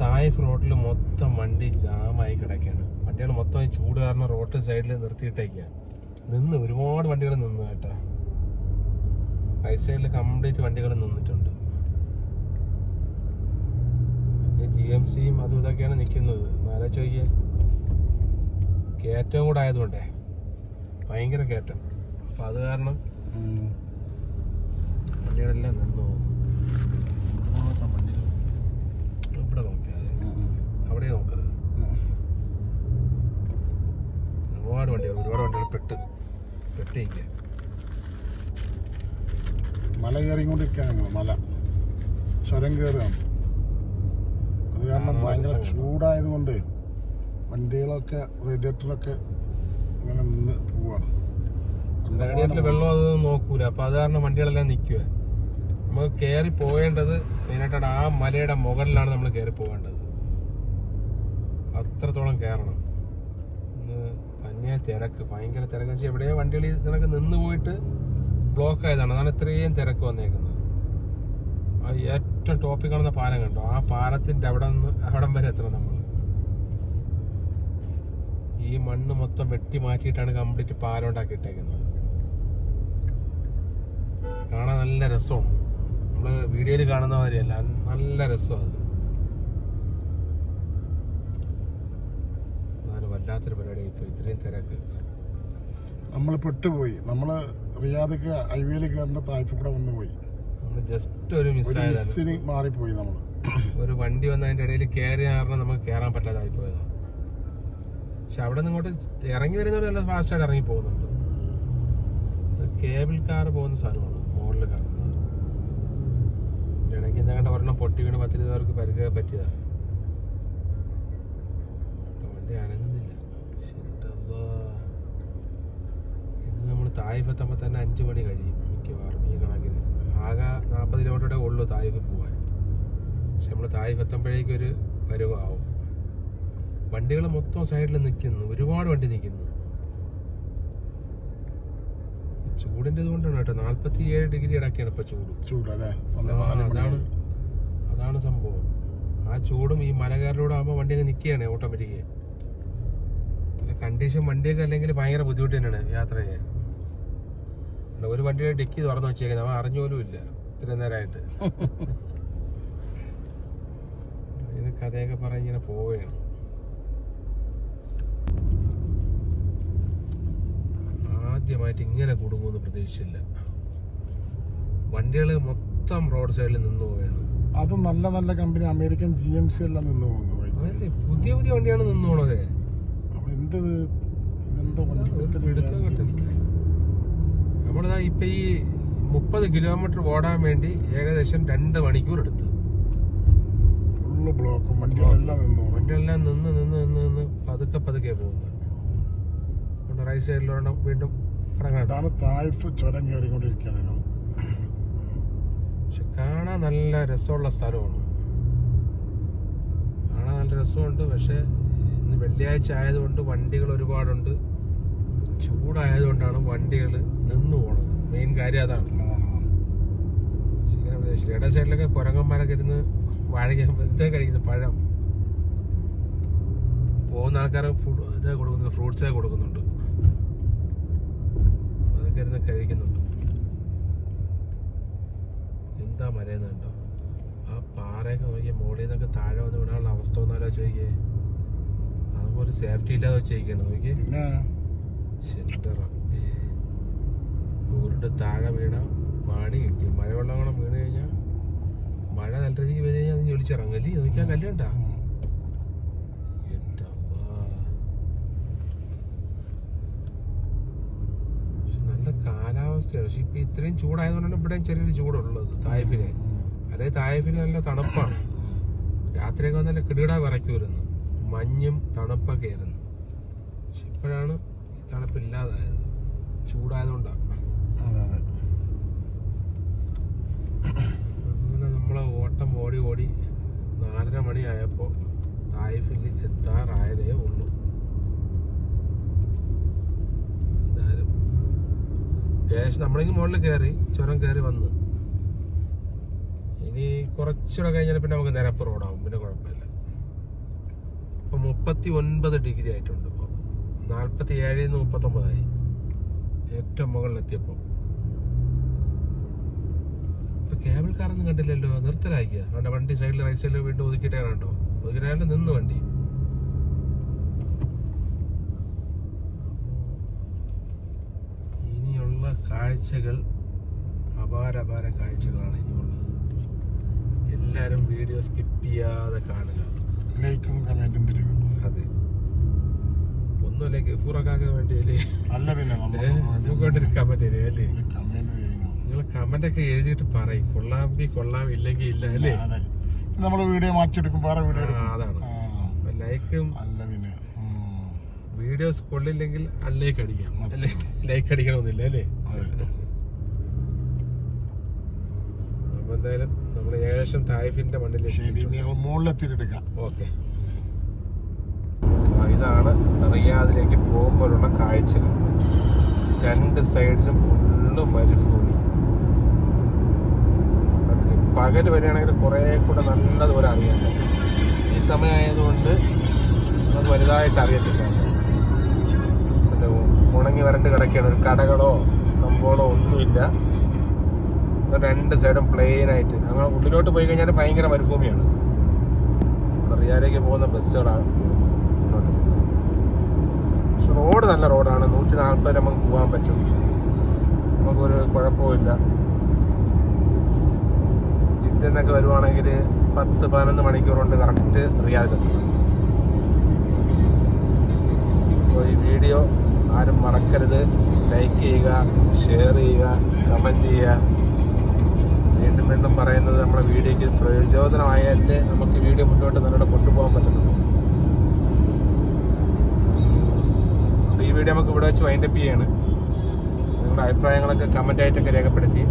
Taif റോഡിൽ മൊത്തം വണ്ടി ജാമായി കിടക്കുകയാണ് വണ്ടികൾ മൊത്തം ഈ ചൂട് കാരണം റോഡ് സൈഡിൽ നിർത്തിയിട്ടേക്കുക നിന്ന് ഒരുപാട് വണ്ടികൾ നിന്ന് കേട്ടോ. റൈറ്റ് സൈഡിൽ കംപ്ലീറ്റ് വണ്ടികൾ നിന്നിട്ടുണ്ട്. പിന്നെ ജി എം സിയും അതും ഇതൊക്കെയാണ് നിൽക്കുന്നത് നാലോ ചോദിക്കേ കയറ്റവും കൂടെ ആയതുകൊണ്ടേ. ഭയങ്കര കയറ്റം. അപ്പം അത് കാരണം വണ്ടികളെല്ലാം നിന്ന് പോകുന്നു മൊത്തം വണ്ടികൾ ഇവിടെ നോക്കിയാൽ അവിടെ നോക്കരുത് ഒരുപാട് വണ്ടികൾ ഒരുപാട് വണ്ടികൾ പെട്ട് പെട്ടിരിക്കുക മല കയറിക്കൊണ്ടിരിക്കുകയാണ് നിങ്ങൾ മല. ചുരം കയറുകയാണ്. അത് കാരണം ഭയങ്കര. ചൂടായതുകൊണ്ട് വണ്ടികളൊക്കെ റേഡിയേറ്ററൊക്കെ ഇങ്ങനെ നിന്ന് പോവാണ്. റേഡിയേറ്ററിൽ വെള്ളം അതൊന്നും നോക്കൂല. അപ്പൊ അത് കാരണം വണ്ടികളെല്ലാം നിൽക്കുക നമുക്ക് കയറി പോകേണ്ടത് മെയിനായിട്ടാണ് ആ മലയുടെ മുകളിലാണ് നമ്മൾ കയറി പോകേണ്ടത്. അത്രത്തോളം കയറണം. തന്നെ തിരക്ക് ഭയങ്കര തിരക്ക്. വെച്ചാൽ എവിടെയോ വണ്ടികൾ ഇതിനൊക്കെ നിന്ന് പോയിട്ട് ബ്ലോക്ക് ആയതാണ്. അതാണ് ഇത്രയും തിരക്ക് വന്നേക്കുന്നത്. ഏറ്റവും ടോപ്പിൽ കാണുന്ന പാലം കണ്ടോ? ആ പാലത്തിന്റെ അവിടെ നിന്ന് അവിടം വരെ എത്തണം നമ്മൾ ഈ മണ്ണ് മൊത്തം വെട്ടി മാറ്റിയിട്ടാണ് കംപ്ലീറ്റ് പാലം ഉണ്ടാക്കിയിട്ടേക്കുന്നത്. കാണാൻ നല്ല രസമാണ്. നമ്മൾ വീഡിയോയിൽ കാണുന്ന മാതിരിയല്ല. നല്ല രസമാണ് അത്. വല്ലാത്തൊരു പരിപാടി ഇപ്പൊ ഇത്രയും തിരക്ക്. നമ്മൾ പെട്ടുപോയി. നമ്മൾ റിയാദക്ക് ഹൈവേയിൽ കയറേണ്ട തായ്പ കൂടെ വന്നു പോയി നമ്മൾ ജസ്റ്റ് ഒരു മിസ്സിന് മാറിപ്പോയി നമ്മൾ ഒരു വണ്ടി വന്ന് അതിന്റെ ഇടയിൽ കയറി കാരണം നമുക്ക് കയറാൻ പറ്റാതായി പോയതാണ് പക്ഷെ അവിടെ നിന്ന് ഇങ്ങോട്ട് ഇറങ്ങി വരുന്നവർ നല്ല ഫാസ്റ്റായിട്ട് ഇറങ്ങി പോകുന്നുണ്ട്. കേബിൾ കാർ പോകുന്ന സ്ഥലമാണ് മുകളിൽ കാണുന്നത് ഇടയ്ക്ക് എന്താ കണ്ട ഒരെണ്ണം പൊട്ടി വീണ് പത്തിരുപത് പേർക്ക് പരിചയ പറ്റിയതാണ് വണ്ടി അനങ്ങുന്നില്ല ഇത് നമ്മൾ തായ്ഫ് എത്തുമ്പോൾ തന്നെ അഞ്ച് മണി കഴിയും മിക്കവാറും ഈ കണക്കിന്. ആകെ നാൽപ്പത് കിലോമീറ്ററുടെ ഉള്ളൂ തായ്ഫ് പോകാൻ പക്ഷെ നമ്മൾ തായ്ഫ് എത്തുമ്പോഴേക്കും ഒരു പരുവാവും. വണ്ടികൾ മൊത്തം സൈഡിൽ നിൽക്കുന്നു ഒരുപാട് വണ്ടി നിൽക്കുന്നു ചൂടിന്റെ ഇതുകൊണ്ടാണ് കേട്ടോ. നാൽപ്പത്തി ഏഴ് ഡിഗ്രി ഇടയ്ക്കാണ് ഇപ്പൊ ചൂട്. ചൂടല്ലേ? അതാണ് അതാണ് സംഭവം. ആ ചൂടും ഈ മലകയറിലൂടെ ആകുമ്പോൾ വണ്ടി അങ്ങ് നിൽക്കുകയാണ് ഓട്ടോമാറ്റിക് കണ്ടീഷൻ വണ്ടിയൊക്കെ അല്ലെങ്കിൽ ഭയങ്കര ബുദ്ധിമുട്ട് തന്നെയാണ് യാത്ര ചെയ്യാൻ. ഒരു വണ്ടിയുടെ ഡിക്കി തുറന്നു വെച്ചേക്കുന്നത് അവൻ അറിഞ്ഞു പോലും ഇല്ല. ഇത്രയും നേരമായിട്ട് ഇങ്ങനെ കഥയൊക്കെ പറഞ്ഞ് ഇങ്ങനെ പോവുകയാണ്. ആദ്യമായിട്ട് ഇങ്ങനെ കുടുങ്ങുമെന്ന് പ്രതീക്ഷിച്ചില്ല വണ്ടികൾ മൊത്തം റോഡ് സൈഡിൽ നിന്ന് പോവുകയാണ്. അത് നല്ല നല്ല company American G M C എല്ലാം നിന്ന് പോകുന്നു പുതിയ പുതിയ വണ്ടിയാണ് നിന്ന് പോണത്. എന്ത് എന്തോ വണ്ടി നമ്മളിതാ ഇപ്പം ഈ മുപ്പത് കിലോമീറ്റർ ഓടാൻ വേണ്ടി ഏകദേശം രണ്ട് മണിക്കൂർ എടുത്തു. ഫുള്ള് ബ്ലോക്ക് വണ്ടികളെല്ലാം നിന്ന് നിന്ന് നിന്ന് നിന്ന് നിന്ന് പതുക്കെ പതുക്കെ പോകുന്നത് റൈറ്റ് സൈഡിലൊരെണ്ണം വീണ്ടും ഇതാണ് തായ്ഫ് ചുരം കയറിക്കൊണ്ടിരിക്കുകയാണ് ഞങ്ങൾ. പക്ഷെ കാണാൻ നല്ല രസമുള്ള സ്ഥലമാണ്. കാണാൻ നല്ല രസമുണ്ട്. പക്ഷെ ഇന്ന് വെള്ളിയാഴ്ച ആയതുകൊണ്ട് വണ്ടികൾ ഒരുപാടുണ്ട്. ചൂടായതുകൊണ്ടാണ് വണ്ടികൾ നിന്ന് പോണത്. മെയിൻ കാര്യം അതാണ്. പ്രദേശില്ല. ഇട സൈഡിലൊക്കെ കുരങ്ങന്മാരൊക്കെ ഇരുന്ന് വാഴയ്ക്കാൻ ഇതൊക്കെ കഴിക്കുന്നു പഴം. പോകുന്ന ആൾക്കാർ ഫുഡ് ഇതൊക്കെ കൊടുക്കുന്നു ഫ്രൂട്ട്സൊക്കെ കൊടുക്കുന്നുണ്ട്. അതൊക്കെ ഇരുന്ന് കഴിക്കുന്നുണ്ട്. എന്താ മരുന്നുണ്ടോ ആ പാറയൊക്കെ നോക്കി മുകളിൽ നിന്നൊക്കെ താഴെ വന്ന് വീണാനുള്ള അവസ്ഥ ഒന്നാലോ ചോദിക്കേ അതൊക്കെ ഒരു സേഫ്റ്റി ഇല്ലാതെ വെച്ചേക്കാണ് നോക്കിയേ. റബ്ബേ. ഉരുണ്ട് താഴെ വീണ പണി കിട്ടി. മഴവെള്ളം കൂടെ വീണ് കഴിഞ്ഞാൽ മഴ നല്ല രീതിക്ക് പെയ്ത് കഴിഞ്ഞാൽ അത് ഒലിച്ചിറങ്ങല്ലേ? നോക്കിയാൽ കല്ലണ്ട നല്ല കാലാവസ്ഥയാണ്. പക്ഷെ ഇപ്പൊ ഇത്രയും ചൂടായതുകൊണ്ടാണ് ഇവിടെയും ചെറിയൊരു ചൂടുള്ളത് തായഫിന് അതായത് തായഫിന് നല്ല തണുപ്പാണ്. രാത്രിയൊക്കെ വന്നല്ല കിടുകിട വരുന്നു. മഞ്ഞും തണുപ്പൊക്കെ ആയിരുന്നു. പക്ഷെ ഇപ്പോഴാണ് ഈ തണുപ്പില്ലാതായത്. ചൂടായതുകൊണ്ടാണ് അതെ അങ്ങനെ നമ്മളെ ഓട്ടം ഓടി ഓടി നാലര മണിയായപ്പോൾ തായ്ഫിൽ എത്താറായതേ ഉള്ളൂ. എന്തായാലും. ഏകദേശം നമ്മളെങ്കിൽ മുകളിൽ കയറി ചുരം കയറി വന്ന്. ഇനി കുറച്ചുകൂടെ കഴിഞ്ഞാൽ പിന്നെ നമുക്ക് നിരപ്പ് റോഡാവും പിന്നെ കുഴപ്പമില്ല. ഇപ്പൊ മുപ്പത്തി ഒൻപത് ഡിഗ്രി ആയിട്ടുണ്ട് ഇപ്പോൾ നാൽപ്പത്തി ഏഴിൽ നിന്ന് മുപ്പത്തൊമ്പതായി. ഏറ്റവും മുകളിലെത്തിയപ്പോൾ ഇപ്പൊ കേബിൾ കാറൊന്നും കണ്ടില്ലല്ലോ. നിർത്തലാക്കിയ അവന്റെ വണ്ടി സൈഡിൽ റൈറ്റ് സൈഡിൽ വീണ്ടും ഒതുക്കിയിട്ടേ കണ്ടോ ഒതുക്കിയിട്ട് നിന്ന് വണ്ടി. ഇനിയുള്ള കാഴ്ചകൾ അപാര അപാര കാഴ്ചകളാണ് ഇനിയുള്ളത്. എല്ലാരും വീഡിയോ സ്കിപ്പ് ചെയ്യാതെ കാണുക. ലൈക്കും കമന്റും തരിക അതെ. ഒന്നുമില്ല ഗഫൂറക്കാക്ക് വേണ്ടിയല്ലേ? അല്ല പിന്നെ നമ്മൾ നമുക്കൊണ്ടൊരു കമന്റ് അല്ലേ? നിങ്ങൾ കമന്റ് ഒക്കെ എഴുതിയിട്ട് പറയും. കൊള്ളാമെങ്കിൽ കൊള്ളാം ഇല്ലെങ്കിൽ ഇല്ല അല്ലേ? നമ്മൾ വീഡിയോ മാറ്റിയെടുക്കും വേറെ വീഡിയോ അതാണ്. ലൈക്കും അല്ല പിന്നെ വീഡിയോസ് കൊള്ളില്ലെങ്കിൽ അല്ലേക്ക് അടിക്കാം. അല്ലേ? ലൈക്ക് അടിക്കണമെന്നില്ല അല്ലേ. അപ്പൊ എന്തായാലും നമ്മൾ ഏകദേശം തായ്ഫിന്റെ മണ്ണിൽ മുകളിലെത്തിയിട്ടെടുക്കാം. ഓക്കെ. ഇതാണ് റിയാദിലേക്ക് പോകുമ്പോഴുള്ള കാഴ്ചകൾ. രണ്ട് സൈഡിലും ഫുള്ള് മരുഭൂമി. പകൽ വരികയാണെങ്കിൽ കുറേ കൂടെ നല്ല ദൂരം അറിയാൻ ഈ സമയമായതുകൊണ്ട് നമുക്ക് വലുതായിട്ട് അറിയത്തില്ല. പിന്നെ ഉണങ്ങി വരണ്ട് കിടക്കുകയാണ്. ഒരു കടകളോ കമ്പോളോ ഒന്നുമില്ല. രണ്ട് സൈഡും പ്ലെയിൻ ആയിട്ട് ഞങ്ങൾ ഉള്ളിലോട്ട് പോയി കഴിഞ്ഞാൽ ഭയങ്കര മരുഭൂമിയാണ്. റിയാലേക്ക് പോകുന്ന ബസ്സുകളാണ് പക്ഷെ റോഡ് നല്ല റോഡാണ്. നൂറ്റി നാൽപ്പത് നമുക്ക് പോകാൻ പറ്റും. നമുക്കൊരു കുഴപ്പമില്ല ജിദ്ദെന്നൊക്കെ വരുവാണെങ്കിൽ പത്ത് പതിനൊന്ന് മണിക്കൂർ കറക്റ്റ് റിയാദിലെത്തണം അപ്പോൾ ഈ വീഡിയോ ആരും മറക്കരുത്. ലൈക്ക് ചെയ്യുക ഷെയർ ചെയ്യുക കമന്റ് ചെയ്യുക. വീണ്ടും വീണ്ടും പറയുന്നത് നമ്മുടെ വീഡിയോയ്ക്ക് പ്രയോജനമായാലേ നമുക്ക് വീഡിയോ മുന്നോട്ട് നല്ലോണം കൊണ്ടുപോകാൻ പറ്റത്തുള്ളൂ. അപ്പോൾ ഈ വീഡിയോ നമുക്ക് ഇവിടെ വെച്ച് വൈൻഡപ്പ് ചെയ്യാണ്. നിങ്ങളുടെ അഭിപ്രായങ്ങളൊക്കെ കമന്റ് ആയിട്ടൊക്കെ രേഖപ്പെടുത്തി.